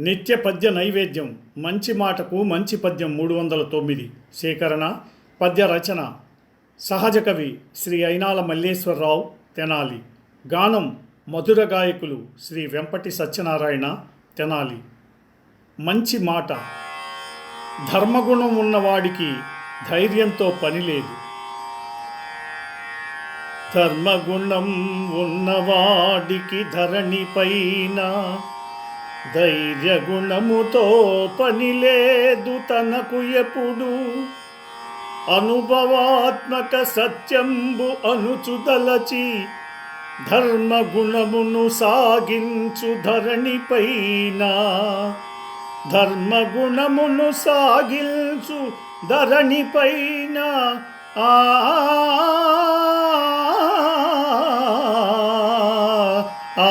నిత్య పద్య నైవేద్యం మంచి మాటకు మంచి పద్యం మూడు వందల తొమ్మిది. సేకరణ పద్య రచన సహజ కవి శ్రీ అయినాల మల్లేశ్వరరావు తెనాలి. గానం మధుర గాయకులు శ్రీ వెంపటి సత్యనారాయణ తెనాలి. మంచి మాట. ధర్మగుణం ఉన్నవాడికి ధైర్యంతో పని లేదు. ధర్మగుణం ఉన్నవాడికి ధరణిపైన ధైర్యగుణముతో పని లేదు తనకు ఎప్పుడు అనుభవాత్మక సత్యంబు అనుచుదలచి ధర్మగుణమును సాగించు ధరణిపైన ధర్మగుణమును సాగించు ధరణిపైన ఆ ఆ